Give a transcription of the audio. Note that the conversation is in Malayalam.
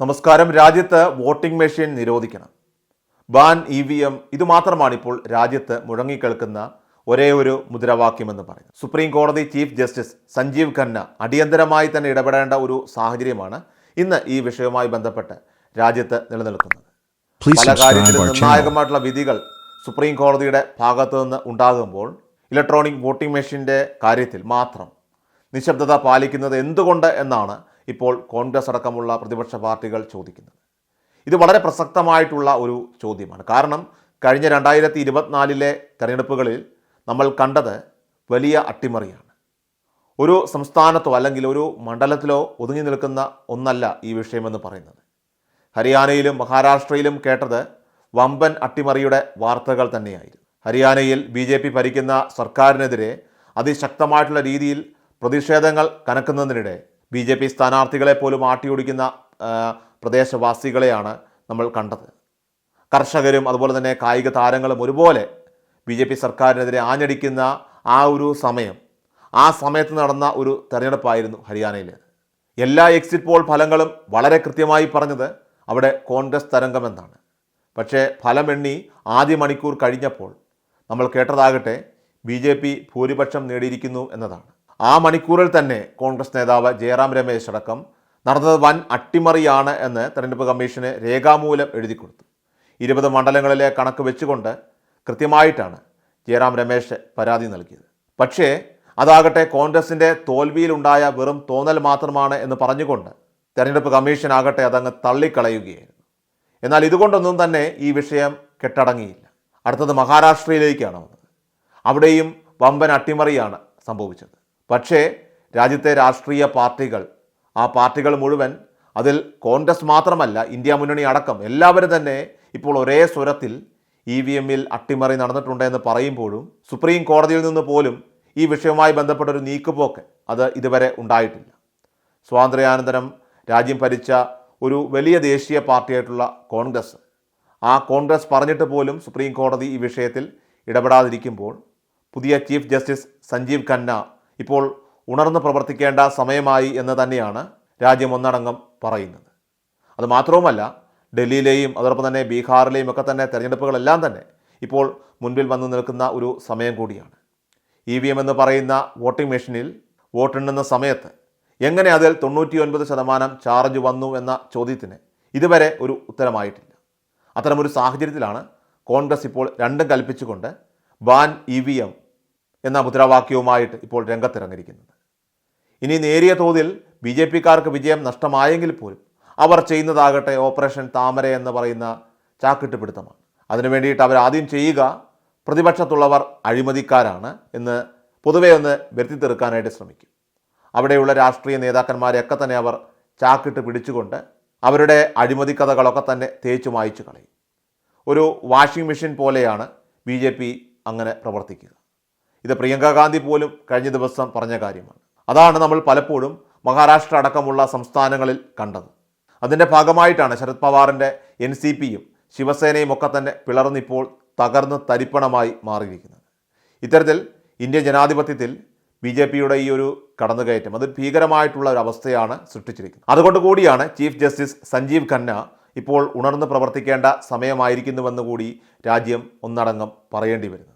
നമസ്കാരം. രാജ്യത്ത് വോട്ടിംഗ് മെഷീൻ നിരോധിക്കണം. ബാൻ ഇ വി എം ഇതുമാത്രമാണ് ഇപ്പോൾ രാജ്യത്ത് മുഴങ്ങിക്കേൾക്കുന്ന ഒരേ ഒരു മുദ്രാവാക്യമെന്ന് പറയുന്നു സുപ്രീം കോടതി ചീഫ് ജസ്റ്റിസ് സഞ്ജീവ് ഖന്ന അടിയന്തരമായി തന്നെ ഇടപെടേണ്ട ഒരു സാഹചര്യമാണ് ഇന്ന് ഈ വിഷയവുമായി ബന്ധപ്പെട്ട് രാജ്യത്ത് നിലനിൽക്കുന്നത്. പല കാര്യത്തിലും നിർണായകമായിട്ടുള്ള വിധികൾ സുപ്രീം കോടതിയുടെ ഭാഗത്തു നിന്ന് ഉണ്ടാകുമ്പോൾ ഇലക്ട്രോണിക് വോട്ടിംഗ് മെഷീന്റെ കാര്യത്തിൽ മാത്രം നിശബ്ദത പാലിക്കുന്നത് എന്തുകൊണ്ട് എന്നാണ് ഇപ്പോൾ കോൺഗ്രസ് അടക്കമുള്ള പ്രതിപക്ഷ പാർട്ടികൾ ചോദിക്കുന്നത്. ഇത് വളരെ പ്രസക്തമായിട്ടുള്ള ഒരു ചോദ്യമാണ്. കാരണം കഴിഞ്ഞ രണ്ടായിരത്തി ഇരുപത്തിനാലിലെ തെരഞ്ഞെടുപ്പുകളിൽ നമ്മൾ കണ്ടത് വലിയ അട്ടിമറിയാണ്. ഒരു സംസ്ഥാനത്തോ അല്ലെങ്കിൽ ഒരു മണ്ഡലത്തിലോ ഒതുങ്ങി നിൽക്കുന്ന ഒന്നല്ല ഈ വിഷയമെന്ന് പറയുന്നത്. ഹരിയാനയിലും മഹാരാഷ്ട്രയിലും കേട്ടത് വമ്പൻ അട്ടിമറിയുടെ വാർത്തകൾ തന്നെയായിരുന്നു. ഹരിയാനയിൽ ബി ജെ പി ഭരിക്കുന്ന സർക്കാരിനെതിരെ അതിശക്തമായിട്ടുള്ള രീതിയിൽ പ്രതിഷേധങ്ങൾ കനക്കുന്നതിനിടെ ബി ജെ പി സ്ഥാനാർത്ഥികളെ പോലും ആട്ടിയൊടിക്കുന്ന പ്രദേശവാസികളെയാണ് നമ്മൾ കണ്ടത്. കർഷകരും അതുപോലെ തന്നെ കായിക താരങ്ങളും ഒരുപോലെ ബി ജെ പി സർക്കാരിനെതിരെ ആഞ്ഞടിക്കുന്ന ആ ഒരു സമയം ആ സമയത്ത് നടന്ന ഒരു തെരഞ്ഞെടുപ്പായിരുന്നു ഹരിയാനയിൽ എല്ലാ എക്സിറ്റ് പോൾ ഫലങ്ങളും വളരെ കൃത്യമായി പറഞ്ഞത് അവിടെ കോൺഗ്രസ് തരംഗമെന്നാണ് പക്ഷേ ഫലമെണ്ണി ആദ്യ മണിക്കൂർ കഴിഞ്ഞപ്പോൾ നമ്മൾ കേട്ടതാകട്ടെ ബി ഭൂരിപക്ഷം നേടിയിരിക്കുന്നു എന്നതാണ്. ആ മണിക്കൂറിൽ തന്നെ കോൺഗ്രസ് നേതാവ് ജയറാം രമേശ് അടക്കം നടന്നത് വൻ അട്ടിമറിയാണ് എന്ന് തെരഞ്ഞെടുപ്പ് കമ്മീഷന് രേഖാമൂലം എഴുതി കൊടുത്തു. ഇരുപത് മണ്ഡലങ്ങളിലെ കണക്ക് വെച്ചുകൊണ്ട് കൃത്യമായിട്ടാണ് ജയറാം രമേശ് പരാതി നൽകിയത്. പക്ഷേ അതാകട്ടെ കോൺഗ്രസിന്റെ തോൽവിയിലുണ്ടായ വെറും തോന്നൽ മാത്രമാണ് എന്ന് പറഞ്ഞുകൊണ്ട് തെരഞ്ഞെടുപ്പ് കമ്മീഷൻ ആകട്ടെ അതങ്ങ് തള്ളിക്കളയുകയായിരുന്നു. എന്നാൽ ഇതുകൊണ്ടൊന്നും തന്നെ ഈ വിഷയം കെട്ടടങ്ങിയില്ല. അടുത്തത് മഹാരാഷ്ട്രയിലേക്കാണ് വന്നത്. അവിടെയും വമ്പൻ അട്ടിമറിയാണ് സംഭവിച്ചത്. പക്ഷേ രാജ്യത്തെ രാഷ്ട്രീയ പാർട്ടികൾ ആ പാർട്ടികൾ മുഴുവൻ അതിൽ കോൺഗ്രസ് മാത്രമല്ല ഇന്ത്യ മുന്നണി അടക്കം എല്ലാവരും തന്നെ ഇപ്പോൾ ഒരേ സ്വരത്തിൽ ഇ വി എമ്മിൽ അട്ടിമറി നടന്നിട്ടുണ്ട് എന്ന് പറയുമ്പോഴും സുപ്രീം കോടതിയിൽ നിന്ന് പോലും ഈ വിഷയവുമായി ബന്ധപ്പെട്ട ഒരു നീക്കുപോക്ക് അത് ഇതുവരെ ഉണ്ടായിട്ടില്ല. സ്വാതന്ത്ര്യാനന്തരം രാജ്യം ഭരിച്ച ഒരു വലിയ ദേശീയ പാർട്ടിയായിട്ടുള്ള കോൺഗ്രസ് ആ കോൺഗ്രസ് പറഞ്ഞിട്ട് പോലും സുപ്രീം കോടതി ഈ വിഷയത്തിൽ ഇടപെടാതിരിക്കുമ്പോൾ പുതിയ ചീഫ് ജസ്റ്റിസ് സഞ്ജീവ് ഖന്ന ഇപ്പോൾ ഉണർന്ന് പ്രവർത്തിക്കേണ്ട സമയമായി എന്ന് തന്നെയാണ് രാജ്യം ഒന്നടങ്കം പറയുന്നത്. അത് മാത്രവുമല്ല ഡൽഹിയിലെയും അതോടൊപ്പം തന്നെ ബീഹാറിലെയും ഒക്കെ തന്നെ തെരഞ്ഞെടുപ്പുകളെല്ലാം തന്നെ ഇപ്പോൾ മുൻപിൽ വന്നു നിൽക്കുന്ന ഒരു സമയം കൂടിയാണ്. ഇ വി എം എന്ന് പറയുന്ന വോട്ടിംഗ് മെഷീനിൽ വോട്ടെണ്ണുന്ന സമയത്ത് എങ്ങനെ അതിൽ തൊണ്ണൂറ്റി ഒൻപത് ശതമാനം ചാർജ് വന്നു എന്ന ചോദ്യത്തിന് ഇതുവരെ ഒരു ഉത്തരമായിട്ടില്ല. അത്തരമൊരു സാഹചര്യത്തിലാണ് കോൺഗ്രസ് ഇപ്പോൾ രണ്ടും കൽപ്പിച്ചുകൊണ്ട് ബാൻ ഇ വി എം എന്ന മുദ്രാവാക്യവുമായിട്ട് ഇപ്പോൾ രംഗത്തിറങ്ങിയിരിക്കുന്നത്. ഇനി നേരിയ തോതിൽ ബി ജെ പിക്കാർക്ക് വിജയം നഷ്ടമായെങ്കിൽ പോലും അവർ ചെയ്യുന്നതാകട്ടെ ഓപ്പറേഷൻ താമര എന്ന് പറയുന്ന ചാക്കിട്ട് പിടുത്തമാണ്. അതിനു വേണ്ടിയിട്ട് അവർ ആദ്യം ചെയ്യുക പ്രതിപക്ഷത്തുള്ളവർ അഴിമതിക്കാരാണ് എന്ന് പൊതുവെ ഒന്ന് വരുത്തി തീർക്കാനായിട്ട് ശ്രമിക്കും. അവിടെയുള്ള രാഷ്ട്രീയ നേതാക്കന്മാരെയൊക്കെ തന്നെ അവർ ചാക്കിട്ട് പിടിച്ചുകൊണ്ട് അവരുടെ അഴിമതി കഥകളൊക്കെ തന്നെ തേച്ചു മായ്ച്ചു കളയും. ഒരു വാഷിംഗ് മെഷീൻ പോലെയാണ് ബി അങ്ങനെ പ്രവർത്തിക്കുക ഇത് പ്രിയങ്ക ഗാന്ധി പോലും കഴിഞ്ഞ ദിവസം പറഞ്ഞ കാര്യമാണ്. അതാണ് നമ്മൾ പലപ്പോഴും മഹാരാഷ്ട്ര അടക്കമുള്ള സംസ്ഥാനങ്ങളിൽ കണ്ടത്. അതിന്റെ ഭാഗമായിട്ടാണ് ശരത് പവാറിന്റെ എൻ സി പിയും ശിവസേനയും ഒക്കെ തന്നെ പിളർന്നിപ്പോൾ തകർന്ന് തരിപ്പണമായി മാറിയിരിക്കുന്നത്. ഇത്തരത്തിൽ ഇന്ത്യൻ ജനാധിപത്യത്തിൽ ബി ജെ പിയുടെ ഈ ഒരു കടന്നുകയറ്റം അത് ഭീകരമായിട്ടുള്ള ഒരു അവസ്ഥയാണ് സൃഷ്ടിച്ചിരിക്കുന്നത്. അതുകൊണ്ട് കൂടിയാണ് ചീഫ് ജസ്റ്റിസ് സഞ്ജീവ് ഖന്ന ഇപ്പോൾ ഉണർന്ന് പ്രവർത്തിക്കേണ്ട സമയമായിരിക്കുന്നുവെന്ന് കൂടി രാജ്യം ഒന്നടങ്കം പറയേണ്ടി വരുന്നത്.